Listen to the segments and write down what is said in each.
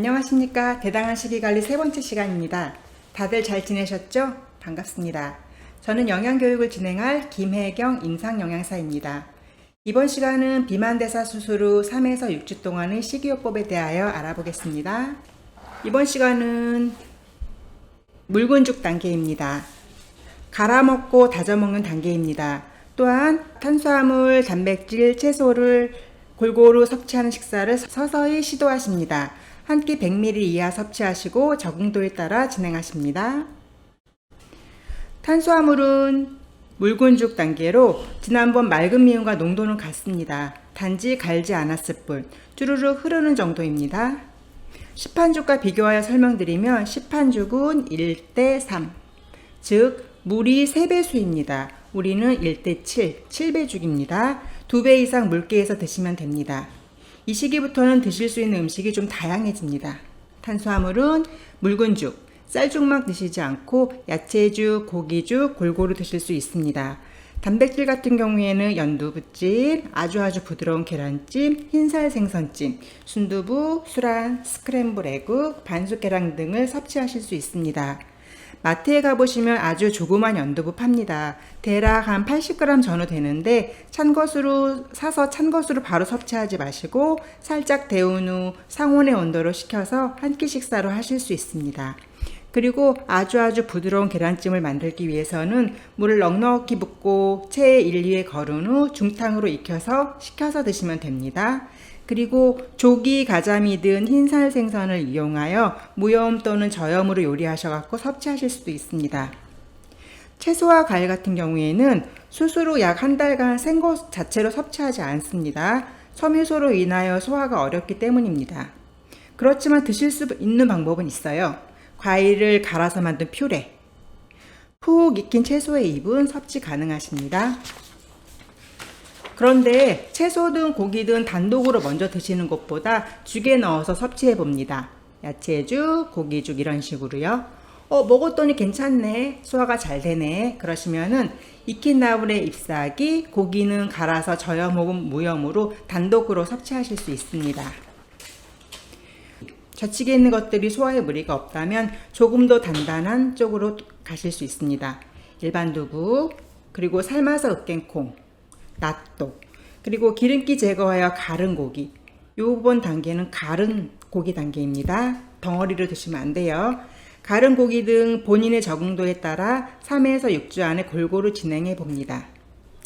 안녕하십니까. 대당한 식이관리 세 번째 시간입니다. 다들 잘 지내셨죠? 반갑습니다. 저는 영양교육을 진행할 김혜경 임상영양사입니다. 이번 시간은 비만대사 수술 후 3에서 6주 동안의 식이요법에 대하여 알아보겠습니다. 이번 시간은 묽은죽 단계입니다. 갈아 먹고 다져 먹는 단계입니다. 또한 탄수화물, 단백질, 채소를 골고루 섭취하는 식사를 서서히 시도하십니다. 한 끼 100ml 이하 섭취하시고 적응도에 따라 진행하십니다. 탄수화물은 묽은죽 단계로 지난번 맑은 미음과 농도는 같습니다. 단지 갈지 않았을 뿐 쭈루룩 흐르는 정도입니다. 시판죽과 비교하여 설명드리면 시판죽은 1대 3, 즉 물이 3배수입니다. 우리는 1대 7, 7배 죽입니다. 2배 이상 물기에서 드시면 됩니다. 이 시기부터는 드실 수 있는 음식이 좀 다양해집니다. 탄수화물은 묽은 죽, 쌀죽만 드시지 않고 야채죽, 고기죽 골고루 드실 수 있습니다. 단백질 같은 경우에는 연두부찜, 아주 아주 부드러운 계란찜, 흰살 생선찜, 순두부, 술안, 스크램블 에그, 반숙 계란 등을 섭취하실 수 있습니다. 마트에 가보시면 아주 조그만 연두부 팝니다. 대략 한 80g 전후 되는데 찬 것으로 사서 찬 것으로 바로 섭취하지 마시고 살짝 데운 후 상온의 온도로 식혀서 한 끼 식사로 하실 수 있습니다. 그리고 아주 아주 부드러운 계란찜을 만들기 위해서는 물을 넉넉히 붓고 체에 1, 2회 거른 후 중탕으로 익혀서 식혀서 드시면 됩니다. 그리고 조기 가자미든 흰살 생선을 이용하여 무염 또는 저염으로 요리하셔갖고 섭취하실 수도 있습니다. 채소와 과일 같은 경우에는 후약한 달간 생것 자체로 섭취하지 않습니다. 섬유소로 인하여 소화가 어렵기 때문입니다. 그렇지만 드실 수 있는 방법은 있어요. 과일을 갈아서 만든 퓨레. 푹 익힌 채소의 잎은 섭취 가능하십니다. 그런데 채소든 고기든 단독으로 먼저 드시는 것보다 죽에 넣어서 섭취해 봅니다. 야채죽, 고기죽 이런 식으로요. 어, 먹었더니 괜찮네. 소화가 잘 되네. 그러시면은 익힌 나물에 잎사귀, 고기는 갈아서 저염 혹은 무염으로 단독으로 섭취하실 수 있습니다. 저측에 있는 것들이 소화에 무리가 없다면 조금 더 단단한 쪽으로 가실 수 있습니다. 일반 두부, 그리고 삶아서 으깬 콩, 낫또, 그리고 기름기 제거하여 가른 고기. 요번 단계는 가른 고기 단계입니다. 덩어리를 드시면 안 돼요. 가른 고기 등 본인의 적응도에 따라 3에서 6주 안에 골고루 진행해 봅니다.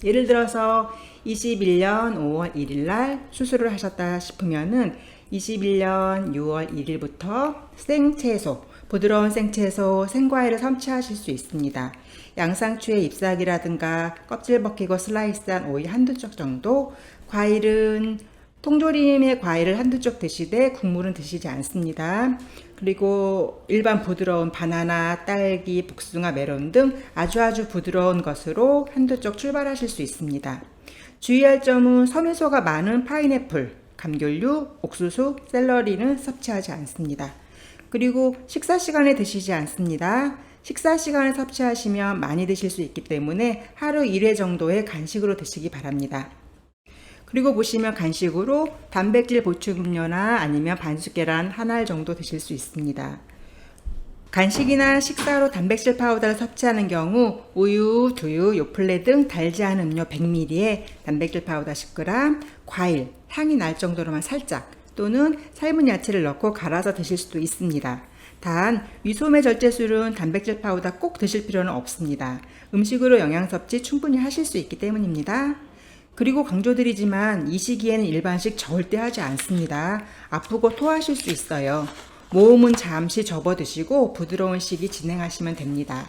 예를 들어서 21년 5월 1일 날 수술을 하셨다 싶으면은 21년 6월 1일부터 생채소, 부드러운 생채소, 생과일을 섭취하실 수 있습니다. 양상추의 잎사귀라든가 껍질 벗기고 슬라이스한 오이 한두 쪽 정도, 과일은 통조림의 과일을 한두 쪽 드시되 국물은 드시지 않습니다. 그리고 일반 부드러운 바나나, 딸기, 복숭아, 메론 등 아주 아주 부드러운 것으로 한두 쪽 출발하실 수 있습니다. 주의할 점은 섬유소가 많은 파인애플, 감귤류, 옥수수, 샐러리는 섭취하지 않습니다. 그리고 식사 시간에 드시지 않습니다. 식사 시간에 섭취하시면 많이 드실 수 있기 때문에 하루 1회 정도의 간식으로 드시기 바랍니다. 그리고 보시면 간식으로 단백질 보충 음료나 아니면 반숙 계란 한 알 정도 드실 수 있습니다. 간식이나 식사로 단백질 파우더를 섭취하는 경우 우유, 두유, 요플레 등 달지 않은 음료 100ml에 단백질 파우더 10g, 과일, 향이 날 정도로만 살짝 또는 삶은 야채를 넣고 갈아서 드실 수도 있습니다. 단 위소매 절제술은 단백질 파우더 꼭 드실 필요는 없습니다. 음식으로 영양 섭취 충분히 하실 수 있기 때문입니다. 그리고 강조드리지만 이 시기에는 일반식 절대 하지 않습니다. 아프고 토하실 수 있어요. 모음은 잠시 접어 드시고 부드러운 식이 진행하시면 됩니다.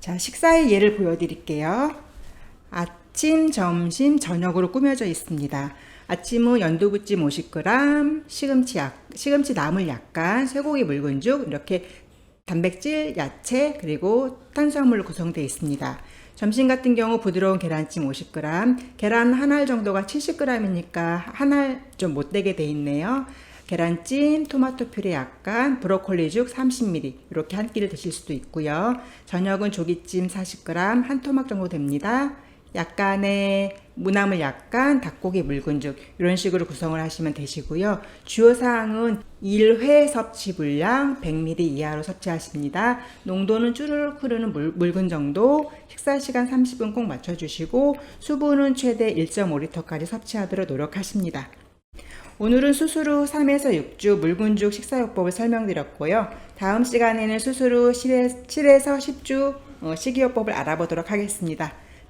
자, 식사의 예를 보여드릴게요. 아침, 점심, 저녁으로 꾸며져 있습니다. 아침은 연두부찜 50g, 시금치 약, 시금치 나물 약간, 쇠고기 묽은죽 이렇게 단백질, 야채 그리고 탄수화물로 구성되어 있습니다. 점심 같은 경우 부드러운 계란찜 50g, 계란 한 알 정도가 70g이니까 한 알 좀 못되게 돼 있네요. 계란찜, 토마토 퓨레 약간, 브로콜리죽 30ml 이렇게 한 끼를 드실 수도 있고요. 저녁은 조기찜 40g, 한 토막 정도 됩니다. 약간의 무나물 약간, 닭고기 묽은죽 이런 식으로 구성을 하시면 되시고요. 주요 사항은 1회 섭취 분량 100ml 이하로 섭취하십니다. 농도는 쭈르륵 흐르는 물, 묽은 정도, 식사 시간 30분 꼭 맞춰주시고 수분은 최대 1.5리터까지 섭취하도록 노력하십니다. 오늘은 수술 후 3에서 6주 묽은죽 식사요법을 설명드렸고요. 다음 시간에는 수술 후 7에서 10주 어, 식이요법을 알아보도록 하겠습니다.